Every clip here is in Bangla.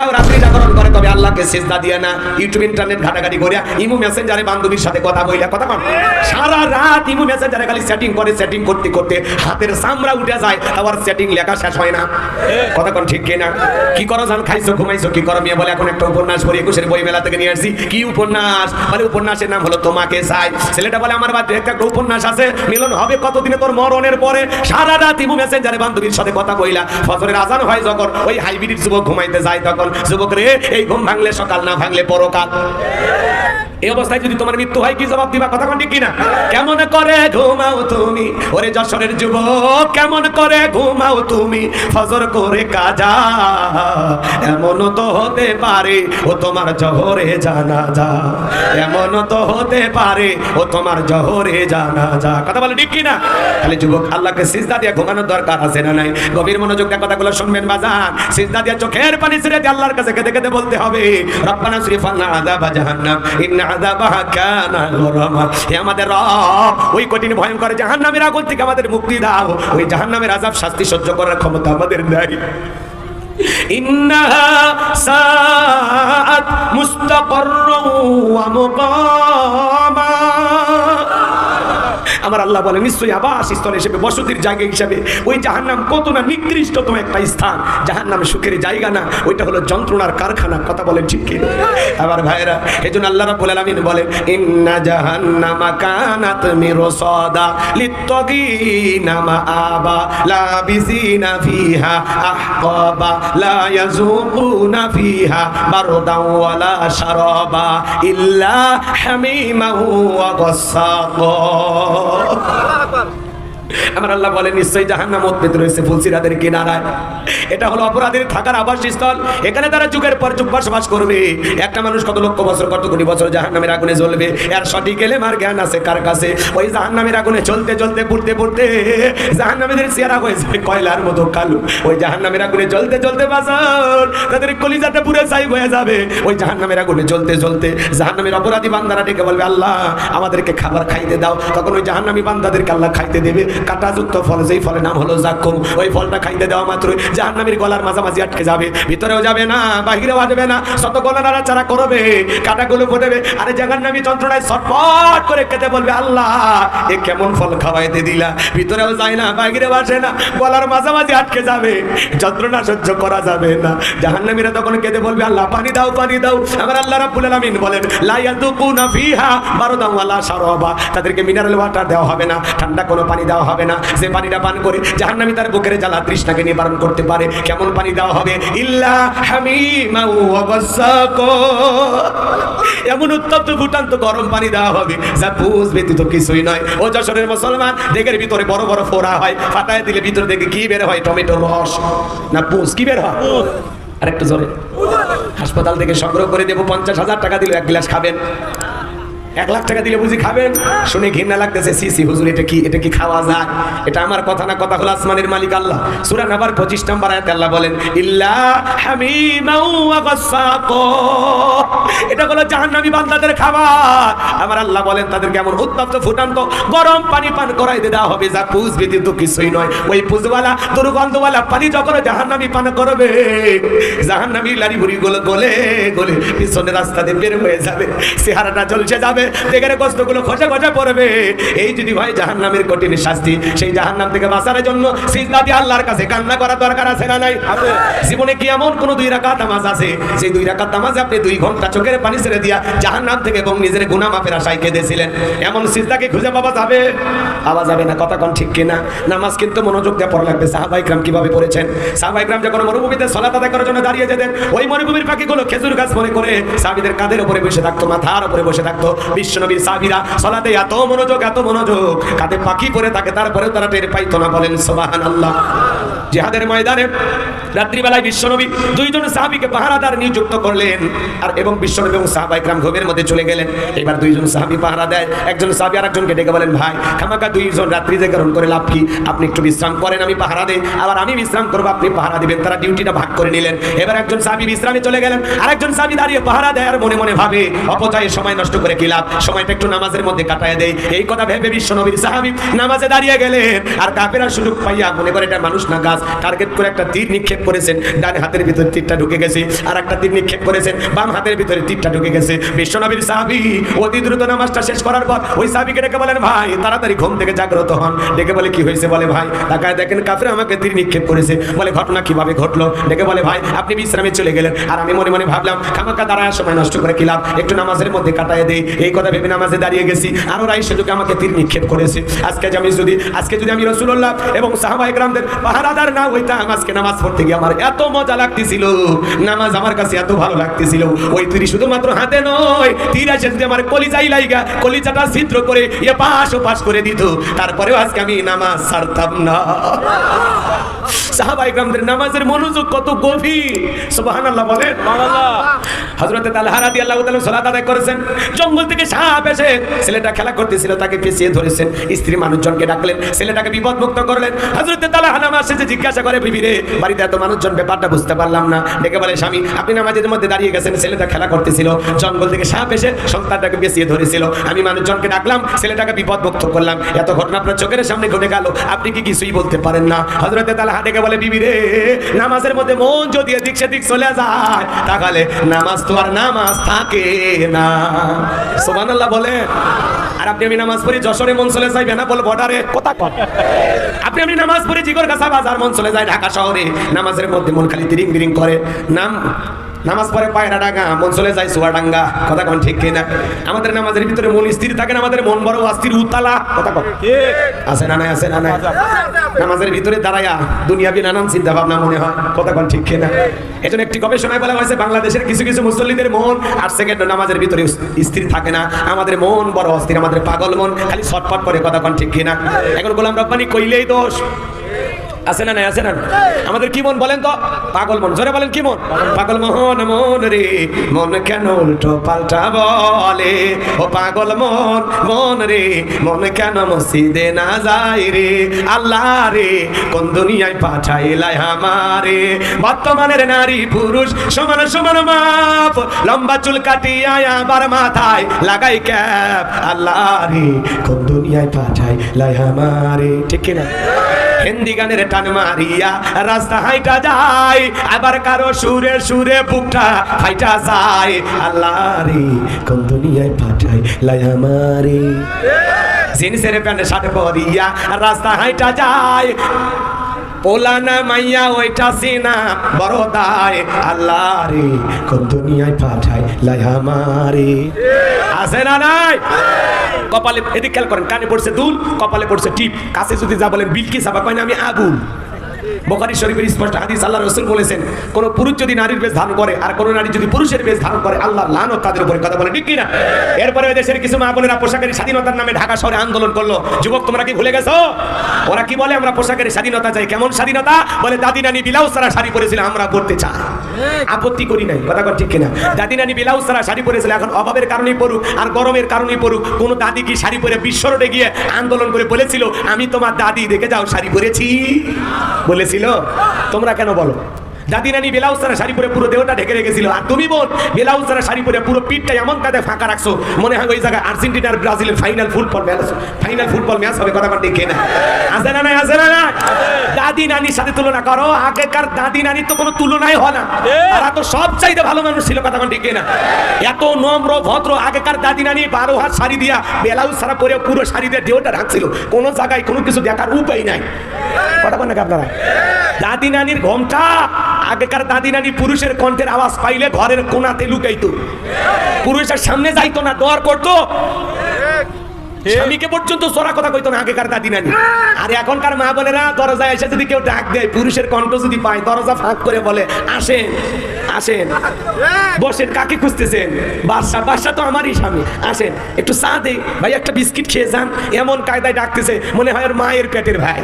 রাত্রি জাগরণ করে। তবে আল্লাহকে সেজদা দিয়ে না ইউটিউব ইন্টারনেট ঘাটাঘাটি করিয়া ইমু মেসেঞ্জারে বান্ধবীর সাথে কথা বইলা কথা কন সারা রাত ইমু মেসেঞ্জারে খালি সেটিং করে সেটিং করতে করতে হাতের চামড়া উঠে যায়, আবার সেটিং লেখা শেষ হয় না। কথা কন ঠিক কিনা? কি করো জান, খাইছো, ঘুমাইছো, কি করো মেয়ে বলে, এখন একটা উপন্যাস পড়ি, একুশের বই মেলা থেকে নিয়ে আসছি। কি উপন্যাস? বলে উপন্যাসের নাম হলো তোমাকে চাই। ছেলেটা বলে, আমার বাড়িতে একটা উপন্যাস আছে, মিলন হবে কতদিনে তোর মরণের পরে? সারা রাত ইমু মেসেঞ্জারে বান্ধবীর সাথে কথা বইলা ফজরের আজান হয় যখন, ওই হাইব্রিড যুবক ঘুমাইতে যায় তখন। যুবক রে, এই ঘুম ভাঙলে সকাল না ভাঙলে পরকাল। এই অবস্থায় যদি তোমার মৃত্যু হয়, কি জবাব দিবা? কথা কোনটি কিনা? কেমন করে ঘুমাও তুমি? ওরে যশোরের যুবক, কেমন করে ঘুমাও তুমি? ফজর করে কাজা এমন তো হতে পারে, ও তোমার জহরে জানা যা এমন তো হতে পারে, ও তোমার জহরে জানা যা কথা বলে ঠিক কিনা? তাহলে যুবক, আল্লাহকে সিজদা দিয়ে ঘুমানোর দরকার আছে না নাই? গভীর মনোযোগ কথাগুলো শুনবেন বাজান। সিজদা দিয়ে চোখের পানি ছেড়ে দিয়ে আল্লাহর কাছে কেঁদে কেঁদে বলতে হবে, রব্বানা শ্রীফান্না আযাবা জাহান্নাম, ইন্না আযাবাহা কানা গরামা হে আমাদের রব, ওই কঠিন ভয়ঙ্কর জাহান্নামের আগুন থেকে আমাদের মুক্তি দাও। ওই জাহান্নামের আযাব শাস্তি সহ্য করার ক্ষমতা আমাদের নাই। ইন্নাহা সাআত মুস্তাকাররু ওয়া মুকামা। আমার আল্লাহ বলে, নিশ্চয়ই আবাস স্থল হিসেবে বসতির জায়গা হিসেবে। ওই জাহান্নাম কত না নিকৃষ্টতম একটা স্থান। জাহান্নাম সুখের জায়গা না, ওইটা হলো যন্ত্রণার কারখানা, কথা বলেন ঠিক কি আবার ভাইরা এই জন্য আল্লাহ রাব্বুল আলামিন বলেন ইন্না জাহান্নামা কানাত মিরসাদা লিত্তাগিনা মাআবা লাবিসিনা ফিহা আহকাবা, লা ইয়াযুকুনা ফিহা বারদান ওয়ালা শারাবা, ইল্লা হামিমা ওয়া Água! আমার আল্লাহ বলেন, নিশ্চয়ই জাহান্নাম উদ্ভিদ রয়েছে ফুলসিরাদের কিনারায়। এটা হলো অপরাধীর থাকার আবাসস্থল। এখানে তারা যুগের পর যুগ বসবাস করবে। একটা মানুষ কত লক্ষ বছর, কত কোটি বছর জাহান্নামের আগুনে জ্বলবে? এর সঠিক এলেম আর জ্ঞান আছে কার কাছে? ওই জাহান্নামের আগুনে চলতে চলতে, পুড়তে পুড়তে জাহান্নামীদের চেহারা যায় কয়লার মতো কালো। ওই জাহান্নামের আগুনে জ্বলতে চলতে বাজার তাদের কলিজাটা পুরো ছাই হয়ে যাবে। ওই জাহান্নামের আগুনে জ্বলতে জ্বলতে জাহান্নামের অপরাধী বান্দারা ডেকে বলবে, আল্লাহ, আমাদেরকে খাবার খাইতে দাও। তখন ওই জাহান্নামী বান্দাদেরকে আল্লাহ খাইতে দেবে। কাঁটাযুক্ত ফল, যেই ফলের নাম হলো জাক্কুম, ওই ফলটা খাইতে দেওয়া মাত্র জাহান্নামীর গলার মাঝামাঝি আটকে যাবে, ভিতরেও যাবে না, বাহিরেও আসবে না, শত গলা নাড়াচাড়া করবে, কাটাগুলো ফুটবে, আরে জাহান্নামী যন্ত্রণায় ছটফট করে খেতে বলবে, আল্লাহ, এ কেমন ফল খাওয়াইতে দিলা? ভিতরেও যায় না, বাহিরেও আসে না, গলার মাঝামাঝি আটকে যাবে, যন্ত্রণা সহ্য করা যাবে না। জাহান্নামীরা তখন কেঁদে বলবে, আল্লাহ, পানি দাও পানি দাও। আমার আল্লাহ রাব্বুল আলামিন বলেন, লা ইয়াদুকুনা ফিহা বারদান ওয়ালা শারাবা। তাদেরকে মিনারেল ওয়াটার দেওয়া হবে না, ঠান্ডা কোনো পানি দেওয়া হবে না। যে পানিটা পান করে জাহান্নামী তার বুকের জ্বালা তৃষ্ণাকে নিবারণ করতে পারে। কেমন পানি দেওয়া হবে? ইল্লা এমন উত্তপ্ত ফুটান্ত গরম পানি দেওয়া হবে, যা বুঝ ব্যতীত কিছুই নয়। ও যশোরের মুসলমান, দেখের ভিতরে বড় বড় ফোড়া হয়। ফাটায় দিলে ভিতরে দেখে কি বের হয়? টমেটো রস। না পুষ কি বের হয়? আরেকটু জোরে। হাসপাতাল থেকে সংগ্রহ করে দেবো, পঞ্চাশ হাজার টাকা দিলে, এক গ্লাস খাবেন। এক লাখ টাকা দিলে বুঝি খাবেন? শুনে ঘৃণা লাগতেছে, সি সি, হুজুর, এটা কি এটা কি খাওয়া যায়? এটা আমার কথা না কথা হলো আসমানের মালিক আল্লাহ। সূরা নাবার 25 নম্বর আয়াতে আল্লাহ বলেন, ইল্লা এটা হলো জাহান্নামী বান্দাদের খাবার। আমার আল্লাহ বলেন তাদের কেমন উত্তপ্ত, ফুটান্ত, গরম পানি পান করাইতে দেওয়া হবে। যা পুজ ব্যতীত কিছুই নয়। ওই পুজওয়ালা, দুর্গন্ধওয়ালা পানি যখন জাহান্নামী পান করবে, জাহান্নামী লারি ভুরি গুলো গলে গলে পিছনে রাস্তা দিয়ে বের হয়ে যাবে। চেহারাটা জ্বলছে যাবে। দেখে কষ্টগুলো খসে খসে পড়বে এই যদি ভাই জাহান্নামের কঠিন শাস্তি। সেই জাহান্নাম থেকে বাঁচার জন্য সিজদা দিয়ে আল্লাহর কাছে কান্না করা দরকার আছে না নাই? জীবনে কি এমন কোন দুই রাকাত নামাজ আছে? সেই দুই রাকাত নামাজে আপনি দুই ঘণ্টা চোখের পানি ছেড়ে দিয়া জাহান্নাম থেকে এবং নিজের গুনাহ মাফের আশায় কেঁদেছিলেন। এমন সিজদাকে খুঁজে পাওয়া যাবে? পাওয়া যাবে না কথা কোন ঠিক কিনা? নামাজ কিন্তু মনোযোগ দিয়ে পড়া লাগবে। সাহাবাই গ্রাম কীভাবে পড়েছেন? সাহাবাই গ্রাম যখন মরুভূমিতে সলাত আদায় করার জন্য দাঁড়িয়ে যেতেন ওই মরুভূমির পাখিগুলো খেজুর গাছ মনে করে সাহাবিদের কাঁধের উপরে বসে থাকতো মাথার উপরে বসে থাকতো। বিশ্বনবীর সাহাবিরা সলাতে এত মনোযোগ এত মনোযোগ, কাঁধে পাখি পরে থাকে তারপরেও তারা টের পাইতো না, বলেন সোবাহান আল্লাহ জিহাদের ময়দানে রাত্রিবেলায় বিশ্বনবী দুইজন সাহাবীকে পাহারাদার নিযুক্ত করলেন আর এবং বিশ্বনবী এবং সাহাবাই গ্রাম ঘুমের মধ্যে চলে গেলেন। এবার দুইজন সাহাবী পাহারা দেয়। একজন সাহাবী আর একজনকে ডেকে বলেন, ভাই, খামাকা দুইজন রাত্রি জাগরণ করে লাভ কি? আপনি একটু বিশ্রাম করেন, আমি পাহারা দেই। আবার আমি বিশ্রাম করব, আপনি পাহারা দিবেন। তারা ডিউটিটা ভাগ করে নিলেন। এবার একজন সাহাবী বিশ্রামে চলে গেলেন। আরেকজন সাহাবী দাঁড়িয়ে পাহারা দেয় আর মনে মনে ভাবে, অপচয়ে সময় নষ্ট করে কি লাভ সময়টা একটু নামাজের মধ্যে কাটায় দেয় এই কথা ভেবে বিশ্ব নবীর সাহাবি নামাজে দাঁড়িয়ে গেলেন। আর কাপেরা সুযোগ পাইয়া মনে করে এটা মানুষ না গাছ। টার্গেট করে একটা তীর নিক্ষেপ করেছেন। ডান হাতের ভিতরে তীরটা ঢুকে গেছে। আর একটা তীর নিক্ষেপ করেছেন। বাম হাতের ভিতরে তীরটা ঢুকে গেছে। বিশ্ব নবীর সাহাবি অতি দ্রুত নামাজটা শেষ করার পর ওই সাহাবিকে ডেকে বলেন, ভাই, তাড়াতাড়ি ঘুম থেকে জাগ্রত হন। ডেকে বলে, কি হয়েছে? বলে, ভাই, তাকায় দেখেন কাফের আমাকে তীর নিক্ষেপ করেছে। বলে, ঘটনা কীভাবে ঘটলো? ডেকে বলে, ভাই, আপনি বিশ্রামে চলে গেলেন। আর আমি মনে মনে ভাবলাম খামাকা দাঁড়ায়, সময় নষ্ট করে কিলাম একটু নামাজের মধ্যে কাটায় দেই। এই কথা ভেবে নামাজে দাঁড়িয়ে গেছি। আর ওরাই সুযোগে আমাকে তীর নিক্ষেপ করেছে। আজকে আমি যদি আজকে যদি আমি রসুল্লাহ এবং সাহাবাই গ্রামদের পাহারাদার না হইতাম আজকে নামাজ পড়তে গিয়ে আমার এত মজা লাগতেছিল। নামাজ আমার কাছে এত ভালো লাগতেছিল। ওই তীর শুধুমাত্র হাতে নয় তীর এসে যদি আমার কলিজাই লাইগা কলিজাটা ছিদ্র করে এ পাশ ও পাশ করে দিত। তারপরেও আজকে আমি নামাজ ছাড়তাম না। সাহাবাই গ্রামদের নামাজের মনোযোগ কত গভীর। সুবহানাল্লাহ বলেন। হযরতে তালহা রাদিয়াল্লাহু তাআলা সালাত আদায় করেছেন। জঙ্গল থেকে সাপ এসে ছেলেটা খেলা করতেছিল, তাকে পেছিয়ে ধরেছেন স্ত্রী মানুষজনকে ডাকলেন, ছেলেটাকে বিপদমুক্ত করলেন। হযরতে তালহা নামাজ শেষে জিজ্ঞাসা করে, বিবি রে, বাড়িতে এত মানুষজন, ব্যাপারটা বুঝতে পারলাম না। ডেকে বলে, স্বামী, আপনি নামাজের মধ্যে দাঁড়িয়ে গেছেন, ছেলেটা খেলা করতেছিল। জঙ্গল থেকে সাপ এসে সন্তানটাকে পেছিয়ে ধরেছিল। আমি মানুষজনকে ডাকলাম, ছেলেটাকে বিপদমুক্ত করলাম। এত ঘটনা আপনার চোখের সামনে ঘটে গেল, আপনি কি কিছুই বলতে পারেন না? হযরতে তালহা ডেকে বলে, বিবি রে, নামাজের মধ্যে মন যদি এদিক সেদিক চলে যায়, তাহলে নামাজ তো আর নামাজ থাকে না। সুবহানাল্লাহ বলে। আর আপনি আমি নামাজ পড়ি যশোরে মন চলে যাই বল বর্ডারে। কথা কন। আপনি আমি নামাজ পড়ি জিগর কাছা বাজার মন চলে যায় ঢাকা শহরে। নামাজের মধ্যে মন খালি তিরিং বিরিং করে। নাম নামাজ পরে পায়রা ডাঙ্গা, মন চলে যায় সুয়াডাঙ্গা কথা কোন ঠিক কিনা? আমাদের নামাজের ভিতরে মন স্থির থাকে না, আমাদের মন বড় অস্থির উতালা। কথা কন। আছে না নাই, আছে না নাই? নামাজের ভিতরে দাঁড়ায়া দুনিয়াবি নানান চিন্তা ভাবনা মনে হয়। কথা কোন ঠিক কিনা? এজন্য একটি গবেষণায় বলা হয়েছে, বাংলাদেশের কিছু কিছু মুসল্লিদের মন আট সেকেন্ড নামাজের ভিতরে স্থির থাকে না। আমাদের মন বড় অস্থির, আমাদের পাগল মন খালি ছটফট করে, কথা কোন ঠিক কিনা? এখন গোলাম রব্বানি কইলেই দোষ। আছে না নাই, আছে না আমাদের কি মন বলেন তো? পাগল মন, জোরে বলেন কি মন? পাগল মোহন মন রে, মন কেন উল্টো পাল্টা বলে? ও পাগল মন মন রে, মন কেন মসজিদে না যায় রে? আল্লাহ রে, কোন দুনিয়ায় পাঠাইলাই আমারে? বর্তমানের নারী পুরুষ, সমান সমান মাপ, লম্বা চুল কাটিয়া আবার মাথায় লাগাই ক্যাপ। আল্লাহ রে, কোন দুনিয়ায় পাঠাই লাই আমারে? ঠিক কিনা? হিন্দি গানের টান মারিয়া রাস্তা হাইটা যায়, আবার কারও সুরে সুরে বুকটা হাইটা যায়। আল্লাহ রে, কোন দুনিয়ায় পাঠাই লাই আমারে। জিনিসের প্যান্টে, শার্ট পরিয়া রাস্তা হাইটা যায়। পোলানা মাইয়া ওইটা সিনা বড় দায়। আল্লাহ রে, কোন দুনিয়ায় পাঠাই লাই আমারে আছে না নাই? কপালে এদিক খেয়াল করেন, কানে পড়ছে দুল, কপালে পড়ছে টিপ। কাছে যদি যা বলেন বিলকি সাবা? কয় না, আমি আগুন। বোখারি শরীফের স্পষ্ট হাদিস আল্লাহ রসুল বলেছেন, কোন পুরুষ যদি নারীর বেশ ধারণ করে আর কোন নারী যদি পুরুষের বেশ ধারণ করে আল্লাহ লান তাদের উপরে কথা বলে, ঠিক কিনা? এরপরে দেশের কিছু মা বোনেরা পোশাকের স্বাধীনতার নামে ঢাকা শহরে আন্দোলন করল। যুবক, তোমরা কি ভুলে গেছো? ওরা কি বলে, আমরা পোশাকের স্বাধীনতা চাই? কেমন স্বাধীনতা? বলে, দাদি নানি বিলাউস সারা শাড়ি পরেছিল, আমরা পড়তে চাই। আপত্তি করি নাই, কথা ঠিক কিনা। দাদি নানি বিলাউস সারা শাড়ি পরেছিল এখন অভাবের কারণেই পড়ুক আর গরমের কারণেই পড়ুক। কোনো দাদি কি শাড়ি পরে বিশ্ব রোডে গিয়ে আন্দোলন করে বলেছিল, আমি তোমার দাদি দেখে যাও, শাড়ি পরেছি। বলেছিল। তোমরা কেন বলো? দাদি নানি বেলাউজ ছাড়া শাড়ি পরে পুরো দেহটা ঢেকে রেখেছিল। আর তুমি বোন বেলাউজ ছাড়া শাড়ি পরে পুরো পিঠটা এমন কাঁধে ফাঁকা রাখছো মনে হয় ওই জায়গায় আর্জেন্টিনার ব্রাজিলের final football match final football match হবে কথা দেখে না আছে না নাই আছে না না দাদি নানির সাথে তুলনা করো আগেকার দাদি নানির তো কোনো তুলনাই হয় না। তারা তো সব চাইতে ভালো মানুষ ছিল কথা দেখে না এত নম্র ভদ্র আগেকার দাদি নানি বারো হাত শাড়ি দিয়া বেলাউজ ছাড়া পরে পুরো শাড়ি দিয়ে দেহটা রাখছিল। কোনো জায়গায় কোনো কিছু দেখার উপায় নাই। কথা বলেন নাকি আপনারা? দাদি নানির ঘোমটা, আগেকার দাদি নানি পুরুষের কণ্ঠের আওয়াজ পাইলে ঘরের কোনাতে লুকাইতো। পুরুষের সামনে যাইতো না, দোয়ার করতো। স্বামীকে পর্যন্ত চোরা কথা কইতো না আগেকার দাদি নানি আর এখনকার মা বোনেরা দরজায় এসে যদি কেউ ডাক দেয় পুরুষের কণ্ঠ যদি পায় দরজা ফাঁক করে বলে আসেন আসেন। বসেন কাকে খুঁজতেছেন? বাদশা বাদশা তো আমারই স্বামী। আসেন একটু চা দে ভাই একটা বিস্কিট খেয়ে যান। এমন কায়দায় ডাকতেছে মনে হয় ওর মায়ের পেটের ভাই।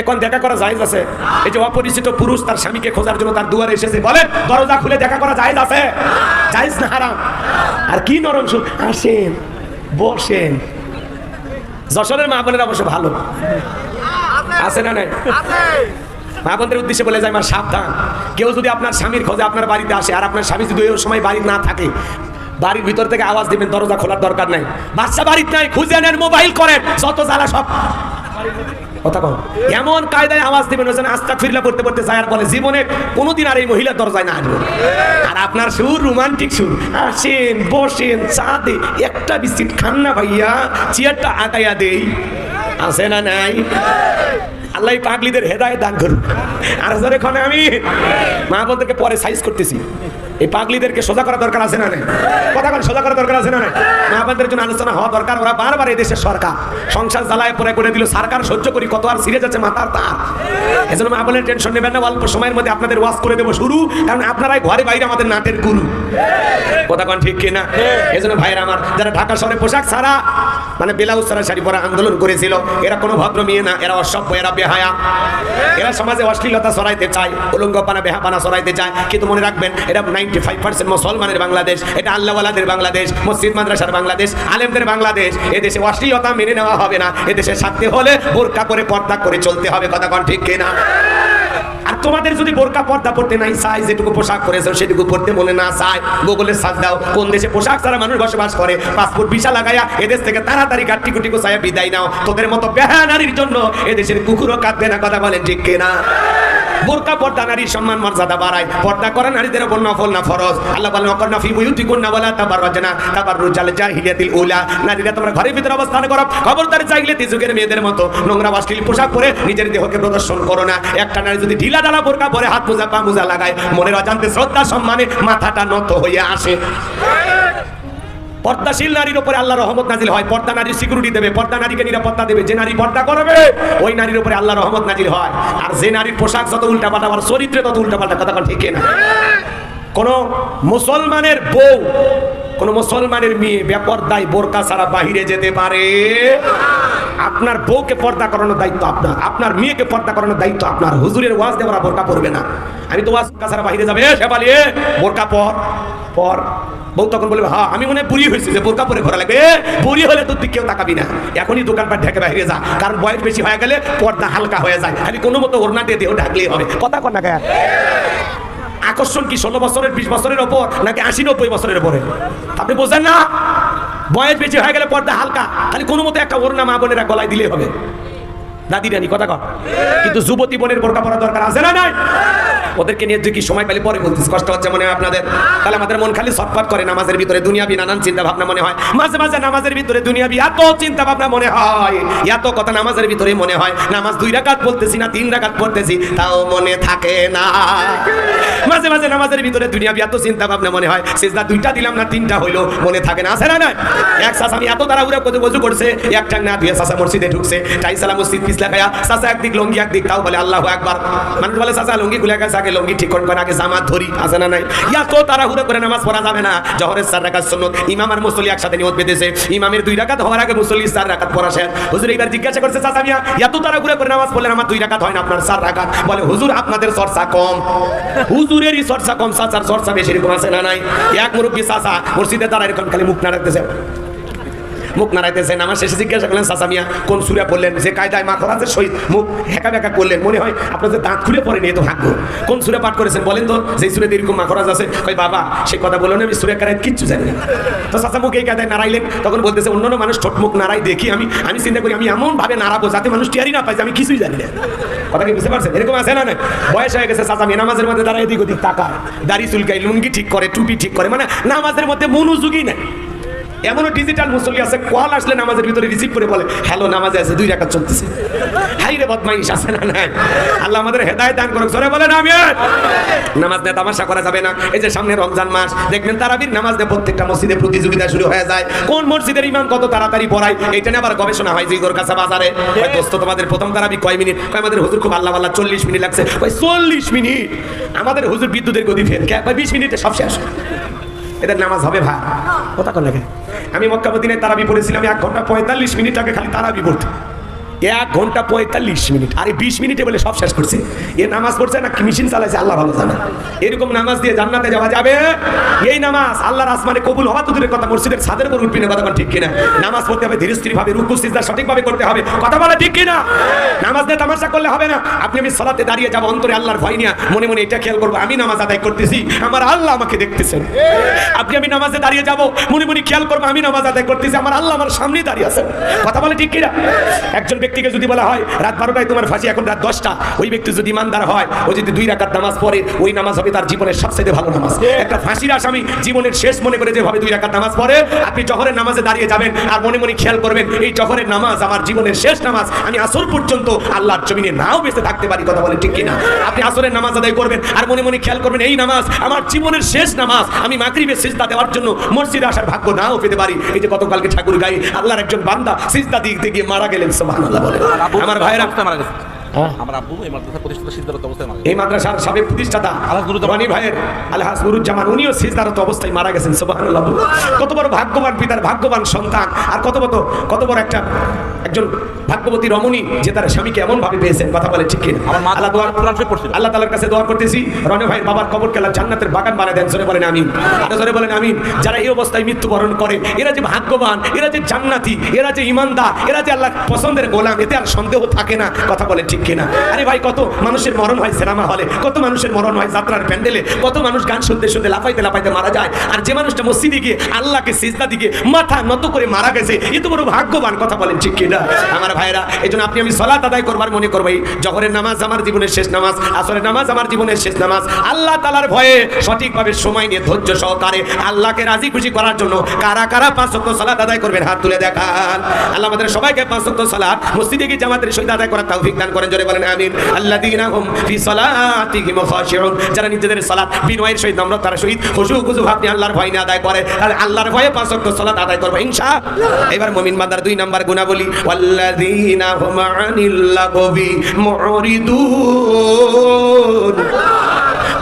এখন দেখা করা যায় আছে। এই যে অপরিচিত পুরুষ তার স্বামীকে খোঁজার জন্য তার দুয়ারে এসেছে। বলেন দরজা খুলে দেখা করা যায় আছে? জায়েজ না হারাম? আর কি নরম আসেন। বসেন। যশোরের মা বোনের অবশ্য ভালো। আছে না নাই? মা বোনদের উদ্দেশ্যে বলে যায় আমার সাবধান। কেউ যদি আপনার স্বামীর খোঁজে আপনার বাড়িতে আসে আর আপনার স্বামী যদি ওই সময় বাড়ি না থাকে, বাড়ির ভিতর থেকে আওয়াজ দিবেন, দরজা খোলার দরকার নাই। বাচ্চা বাড়িতে নাই, খুঁজে নেন, মোবাইল করেন, যত জ্বালা সব কথা কম এমন কায়দায় আওয়াজ দেবেন হোসেন আস্তা ফিরলা পড়তে পড়তে যায় আর বলে, জীবনে কোনোদিন আর এই মহিলা দরজায় না আনব। আর আপনার সুর, রোমান্টিক সুর। আসেন, বসেন, চা দে, একটা বিস্কিট খান না ভাইয়া, চেয়ারটা আটাইয়া দেই। আছে না নাই? আল্লাহ পাগলিদের হেদায় দান করুন আর ধরে ক্ষণে আমি মা বলতে পরে সাইজ করতেছি। এই পাগলিদেরকে সোজা করা দরকার আছে না কথা বলে সোজা করা দরকার আছে না মা বোনদের জন্য আলোচনা হওয়া দরকার, ওরা বারবার এই দেশের সরকার। সংসার জ্বালায় পরে করে দিল, সরকার সহ্য করি, কত আর সিরে যাচ্ছে মাথার তার। এজন্য মা বোনের টেনশন নেবেন না, অল্প সময়ের মধ্যে আপনাদের ওয়াজ করে দেবো শুরু, কারণ আপনারাই ঘরে বাইরে আমাদের নাটের গুরু। কথা কন ঠিক কিনা? এজন্য ভাইরা আমার, যারা ঢাকা শহরে পোশাক ছাড়া মানে ব্লাউজ ছাড়া শাড়ি পরা আন্দোলন করেছিল, এরা কোনো ভদ্র মেয়ে না, এরা অসভ্য, এরা বেহায়া। এরা সমাজে অশ্লীলতা সরাইতে চায়, উলঙ্গপানা, বেহাপানা সরাইতে চায়। কিন্তু মনে রাখবেন, এটা নাইনটি ফাইভ পার্সেন্ট মুসলমানের বাংলাদেশ, এটা আল্লাহওয়ালাদের বাংলাদেশ, মসজিদ, মাদ্রাসার বাংলাদেশ, আলেমদের বাংলাদেশ। এদেশে অশ্লীলতা মেনে নেওয়া হবে না। এদেশে সাথে হলে বোরকা করে পর্দা করে চলতে হবে, কথা কন ঠিক কিনা? তোমাদের যদি বোরকা পর্দা পড়তে নাই চাই যেটুকু পোশাক করেছ সেটুকু পড়তে মনে না চায় গুগলের সাজ দাও, কোন দেশে পোশাক ছাড়া মানুষ বসবাস করে। পাসপোর্ট, ভিসা লাগাইয়া এদেশ থেকে তাড়াতাড়ি কাটটি কুটি কোসাইয়া বিদায় নাও। তোদের মতো বেহা নারীর জন্য এদেশের কুকুরও কাঁদবে না, কথা বলেন ঠিক কিনা? বোরকা, পর্দা, নারীর সম্মান, মর্যাদা বাড়ায়। পর্দা করা নারীদের উপর নফল, না ফরজ। আল্লাহ বলেন অকর্ণা ফি বুয়ুতি কুন্না বলা তাবার রচনা তাবার রুজাল জাহিলিয়াতিল উলা। নারীরা তোমরা ঘরের ভিতরে অবস্থান করো। খবরদার জাহিলিয়াতি যুগের মেয়েদের মতো নোংরা অশ্লীল পোশাক পরে নিজের দেহকে প্রদর্শন করো না। একটা নারী যদি ঢিলা ঢালা বোরকা পরে হাত মোজা, পা মোজা লাগায়, মনের অজান্তে শ্রদ্ধা, সম্মানে মাথাটা নত হয়ে আসে। পর্দাশীল নারীর উপরে আল্লাহ রহমত নাজিল হয় পর্দা নারীর সিকিউরিটি দেবে পর্দা নারীকে নিরাপত্তা দেবে যে নারী পর্দা করবে ওই নারীর উপরে আল্লাহ রহমত নাজিল হয়। আর যে নারীর পোশাক যত উল্টাপাল্টা চরিত্রে তত উল্টাপাল্টা কথা ঠিক না কোন মুসলমানের বউ কোন মুসলমানের মেয়ে বেপর্দায় বোরকা ছাড়া বাহিরে যেতে পারে। আপনার বউকে পর্দা করানোর দায়িত্ব আপনার আপনার মেয়েকে পর্দা করানোর দায়িত্ব আপনার। হুজুরের ওয়াজ দেওয়ার বোরকা পড়বে না। আমি তো ওয়াজ ছাড়া বাহিরে যাবে। শেফালি এ, বোরকা পর পর। বউ তখন বলবে হ্যাঁ আমি মনে বুড়ি হয়েছি যে বোরকা পরে ঘোরা লাগবে। বুড়ি হলে তোর দিক কেউ তাকাবি না। এখনই দোকানপাট ঢেকে বাইরে যা। কারণ বয়স বেশি হয়ে গেলে পর্দা হালকা হয়ে যায়। খালি কোনো মতো ওড়না দিয়ে দেহ ঢাকলেই হবে। কথা কন না আকর্ষণ কি ষোলো বছরের, বিশ বছরের ওপর, নাকি আশি নব্বই বছরের উপরে আপনি বোঝেন না? বয়স বেশি হয়ে গেলে পর্দা হালকা। খালি কোনো মতো একটা ওড়না মা বোনেরা গলায় দিলেই হবে। দাদি রানি কথা কর কিন্তু যুবতী বোনের বোরকা পরা দরকার আছে না নাই? ওদেরকে নিয়ে যে কি সময় পেলে পরে বলতিস? কষ্ট হচ্ছে মনে হয় আপনাদের। তাহলে আমাদের মন খালি ছটফট করে নামাজের ভিতরে, দুনিয়াবি নানান চিন্তা ভাবনা মনে হয়। মাঝে মাঝে নামাজের ভিতরে দুনিয়াবি এত চিন্তা ভাবনা মনে হয়, এত কথা নামাজের ভিতরে মনে হয়। নামাজ দুই রাকাত বলতেছি না, তিন রাকাত পড়তেছি, তাও মনে থাকে না। মাঝে মাঝে নামাজের ভিতরে দুনিয়াবি এত চিন্তা ভাবনা মনে হয়, সেজদা দুইটা দিলাম না, তিনটা হইল, মনে থাকে না। আছে না না এক সাস আমি এত তাড়াহুড়া করে বজু করছে, একটা না দুই সাসা মসজিদে ঢুকছে। টাই সালা মসজিদ পিছলা খায়া সাসা একদিক লঙ্গি একদিক, তাও বলে আল্লাহু একবার মানুষ বলে সাসা লঙ্গি খুলে গেছে আগে লঙ্গি ঠিক করবেন আগে জামাত ধরি, আছে না নাই? এত তাড়াহুড়া করে নামাজ পড়া যাবে না। জহরের চার রাকাত সুন্নত, ইমাম আর মুসল্লি একসাথে নিয়ত বেঁধেছে। ইমামের দুই রাকাত হওয়ার আগে মুসল্লি চার রাকাত পড়া শেষ। হুজুর এইবার জিজ্ঞাসা করছে, চাচা মিয়া, এত তাড়াহুড়া করে নামাজ পড়লেন আমার দুই রাকাত হয় না আপনার চার রাকাত? বলে, হুজুর, আপনাদের চর্চা কম। হুজুরেরই চর্চা কম, চাচার চর্চা বেশি এরকম আছে না নাই? এক মুরব্বী চাচা মসজিদে তারা এরকম খালি মুখ নাড়াতেছে মুখ নাড়াইতেছেন। আমার শেষে জিজ্ঞাসা করলেন, চাচা মিয়া, কোন সুরে বললেন যে কায়দায় মা খরাজের সহিত মুখ হেঁকা বেঁকা করলেন। মনে হয় আপনার যে দাঁত খুলে পড়ে নিয়ে তো ভাগ্য। কোন সুরে পাঠ করেছেন বলেন তো? যে সুরে এরকম মা খরাজ আছে। কই বাবা, সে কথা বলল না, আমি সুরে কারায় কিচ্ছু জানি না। তো চাচা মুখ এই কায়দায় নাড়াইলেন। তখন বলতেছে, অন্যান্য মানুষ ঠোঁট মুখ নাড়াই দেখি আমি আমি চিন্তা করি আমি এমন ভাবে নাড়াবো যাতে মানুষ টিয়ারি না পাই আমি কিছুই জানি না। কথা কি বুঝতে পারছেন? এরকম আছে না না বয়স হয়ে গেছে, চাচা নামাজের মধ্যে তারা এদিক ওদিক তাকায়। দাড়ি চুলকাই লুঙ্গি ঠিক করে, টুপি ঠিক করে মানে নামাজের মধ্যে মনোযোগী নাই। এমনও ডিজিটাল মুসল্লি আছে, কল আসলে নামাজের ভিতরে রিসিভ করে বলে হ্যালো নামাজে আছে, দুই রাকাত চলতেছে। হাই রে বদমাইশ, আছে না নাই? আল্লাহ আমাদের হেদায়েত দান করুক, জোরে বলেন আমি নামাজ নিয়ে তামাশা করা যাবে না। এই যে সামনে রমজান মাস, দেখবেন তারাবির নামাজ নিয়ে প্রত্যেকটা মসজিদে প্রতিযোগিতা শুরু হয়ে যায়। কোন মসজিদের ইমাম কত তাড়াতাড়ি পড়ায়, এটা নিয়ে আবার গবেষণা হয় যে কাছে বাজারে। ওই দোস্ত, তোমাদের প্রথম তারাবি কয় মিনিট? কয়, আমাদের হুজুর খুব আল্লাহ আল্লাহ চল্লিশ মিনিট লাগছে। ওই চল্লিশ মিনিট? আমাদের হুজুর বিদ্যুতের গতি ফেল। বিশ মিনিটে সব শেষ। এদের নামাজ হবে ভাই। কথা কন লাগে আমি মক্কা মদিনায় তারাবি পড়েছিলাম এক ঘণ্টা পঁয়তাল্লিশ মিনিট আগে খালি তারাবি পড়তে। এক ঘণ্টা পঁয়তাল্লিশ মিনিট। আরে বিশ মিনিটে বলে সব শেষ করছে। এ নামাজ পড়ছে না মেশিন চালাইছে? আল্লাহ ভালো জানে। এরকম নামাজ দিয়ে জান্নাতে যাওয়া যাবে? এই নামাজ আল্লাহর আসমানে কবুল হওয়া তো দূরের কথা, মসজিদের ছাদের উপর উঠবি না, কথা ঠিক কিনা? নামাজ পড়তে হবে ধীরে স্থির ভাবে রুকু, সিজদা সঠিকভাবে করতে হবে। কথা বলা ঠিক কিনা? নামাজ দিয়ে তামাশা করলে হবে না। আপনি আমি সলাতে দাঁড়িয়ে যাব, অন্তরে আল্লাহর ভয় নিয়ে মনে মনে এটা খেয়াল করব, আমি নামাজ আদায় করতেছি। আমার আল্লাহ আমাকে দেখতেছেন। আপনি আমি নামাজে দাঁড়িয়ে যাব, মনে মনে খেয়াল করব, আমি নামাজ আদায় করতেছি। আমার আল্লাহ আমার সামনে দাঁড়িয়ে আছেন। কথা বলে ঠিক কিনা? একজন ব্যক্তিকে যদি বলা হয় রাত বারোটায় তোমার ফাঁসি এখন রাত দশটা ওই ব্যক্তি যদি ইমানদার হয় ও যদি দুই রাকাত নামাজ পড়ে ওই নামাজ হবে তার জীবনের সবচেয়ে ভালো নামাজ। একটা ফাঁসির আসামি জীবনের শেষ মনে করে যেভাবে দুই রাকাত নামাজ পড়ে আপনি জহরের নামাজে দাঁড়িয়ে যাবেন আর মনে মনে খেয়াল করবেন এই জহরের নামাজ আমার জীবনের শেষ নামাজ আমি আসর পর্যন্ত আল্লাহর জমিনে নাও বেঁচে থাকতে পারি কথা বলে ঠিক কিনা? আপনি আসরের নামাজ আদায় করবেন আর মনে মনে খেয়াল করবেন এই নামাজ আমার জীবনের শেষ নামাজ আমি মাগরিবের সিজদা দেওয়ার জন্য মসজিদে আসার ভাগ্য নাও পেতে পারি। এই যে গতকালকে ঠাকুর গায়ে আল্লাহর একজন বান্দা সিজদা দিতে গিয়ে মারা গেলেন সুবহানাল্লাহ। বলে আমার ভাইয়ের অবস্থায় মারা গেছে হ্যাঁ। আমার আব্বু এই মাদ্রাসা প্রতিষ্ঠাতা সিদ্ধারত অবস্থায় মারা এই মাদ্রাসার সাবেক প্রতিষ্ঠাতা আলহাজ নুরুজ্জামান। রনি ভাইয়ের আলহাজ নুরুজ্জামান উনিও সিজদারত অবস্থায় মারা গেছেন সুবহানাল্লাহ কত বড় ভাগ্যবান পিতার ভাগ্যবান সন্তান আর কত কত কত বড় একটা একজন ভাগ্যবতী রমণী যে তার স্বামীকে এমন ভাবে পেয়েছেন কথা বলে ঠিক কিনা? আল্লাহ তাআলার কাছে দোয়া করতেছি রনি ভাই বাবার কবর কেলা জান্নাতের বাগান বানায় দেন জোরে বলেন আমিন। আরও জোরে বলেন আমিন। যারা এই অবস্থায় মৃত্যুবরণ করে এরা যে ভাগ্যবান এরা যে জান্নাতি এরা যে ইমানদার এরা যে আল্লাহ পছন্দের গোলাম এতে আর সন্দেহ থাকে না কথা বলে ঠিক কিনা? আরে ভাই কত মানুষের মরণ হয় সিনেমা হলে কত মানুষের মরণ হয় যাত্রার প্যান্ডেলে কত মানুষ গান শুনতে শুনতে লাফাইতে লাফাইতে মারা যায় আর যে মানুষটা মসজিদে গিয়ে আল্লাহকে সিজদা দিকে মাথা নত করে মারা গেছে এ তো বড় ভাগ্যবান কথা বলেন ঠিক কিনা? আমার ভাইরা এই জন্য আপনি আমি সলাত আদায় করবার মনে করব জহরের নামাজ আমার জীবনের শেষ নামাজ, আসরের নামাজ আমার জীবনের শেষ নামাজ। আল্লাহ তালার ভয়ে সঠিকভাবে সময় নিয়ে ধৈর্য সহকারে আল্লাহকে রাজি খুশি করার জন্য কারা কারা পাঁচ ওয়াক্ত সালাত আদায় করবেন, হাত তুলে দেখান। আল্লাহ আমাদের সবাইকে পাঁচ ওয়াক্ত সালাত, মসজিদে গিয়ে জামাতের সহিত আদায় করার তৌফিক দান করেন, জোরে বলেন, আমিন। আল্লাযীনা হুম ফি সালাতিহিম খাশিউন, যারা নিজেদের সালাত বিনয়ের সহিত, নম্রতার সহিত, খুশু খুশু ভাবে আল্লাহর ভয় নিয়ে আদায় করে আর আল্লাহর ভয়ে পাঁচ ওয়াক্ত সালাত আদায় করবে, ইনশাআল্লাহ। এবার মুমিন বান্দার দুই নাম্বার গুণাবলী, ওয়াল্লাযীনা হুম আনিল লাগবি মুরিদুন।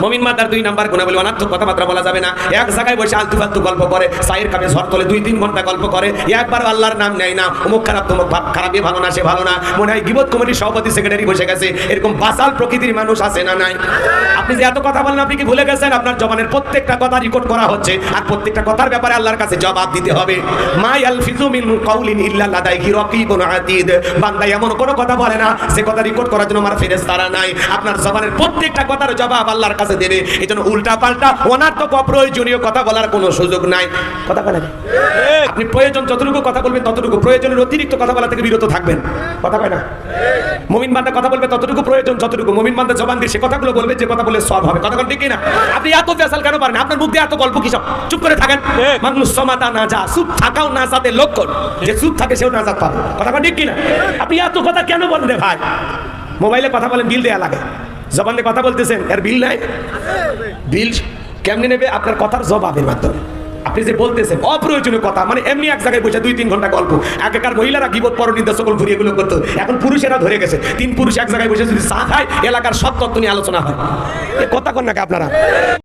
মমিন মাতার দুই নাম্বার গুণা বলে অনার্থক কথাবার্তা বলা যাবে না। এক জায়গায় বসে আলতু ফালতু গল্প করে সাইয়ের কামে ঝড় তোলে, দুই তিন ঘণ্টা গল্প করে। একবার আল্লাহর নাম নেয় না। অমুক খারাপ, তমুক ভাব, খারাপ এ ভালো না, সে ভালো না। মনে হয় গিবত কমিটির সভাপতি সেক্রেটারি বসে গেছে। এরকম বাসাল প্রকৃতির মানুষ আছে না নাই? আপনি যে এত কথা বলেন আপনি কি ভুলে গেছেন? আপনার জবানের প্রত্যেকটা কথা রেকর্ড করা হচ্ছে। আর প্রত্যেকটা কথার ব্যাপারে আল্লাহর কাছে জবাব দিতে হবে। মাই আল ফিজু মিন কাউলিন ইল্লা লাদাইহি রাকিবুন আতীদ। বান্দা এমন কোনো কথা বলে না। সে কথা রেকর্ড করার জন্য আমার ফেরেশতারা নাই। আপনার জবানের প্রত্যেকটা কথার জবাব আল্লাহর কাছে দেবে এই জন্য উল্টা পাল্টা অনার্থক অপ্রয়োজনীয় কথা বলার কোনো সুযোগ নাই। কথা বলেন আপনি প্রয়োজন যতটুকু কথা বলবেন ততটুকু প্রয়োজনের অতিরিক্ত কথা বলা থেকে বিরত থাকবেন। কথা কয় না? মমিন বান্দা কথা বলবে ততটুকু প্রয়োজন যতটুকু। মমিন বান্দা জবান দিয়ে সে কথাগুলো বলবে যে কথা বলে সব হবে। কথা ঠিক না আপনি এত ফেসাল কেন পারেন? আপনার মুখ দিয়ে এত গল্প কি সব চুপ করে থাকেন। মানুষ সমাতা না যা চুপ থাকাও না যাতে লক্ষণ যে চুপ থাকে সেও না যাত পাবে কথা ঠিক কিনা? আপনি এত কথা কেন বলেন ভাই? মোবাইলে কথা বলেন বিল দেয়া লাগে। জবানে কথা বলতেছেন, এর বিল নাই? বিল কেমনি নেবে? আপনার কথার জবাবের মাধ্যমে। আপনি যে বলতেছেন, অপ্রয়োজনীয় কথা মানে এমনি এক জায়গায় বসে দুই তিন ঘণ্টা গল্প। আগেকার মহিলারা গিবত পরনিন্দা, সকল ঘুরিয়ে এগুলো করতো। এখন পুরুষেরা ধরে গেছে। তিন পুরুষ এক জায়গায় বসে যদি চা খায়, এলাকার সব তত্ত্ব নিয়ে আলোচনা হয়। কথা কন নাকি আপনারা?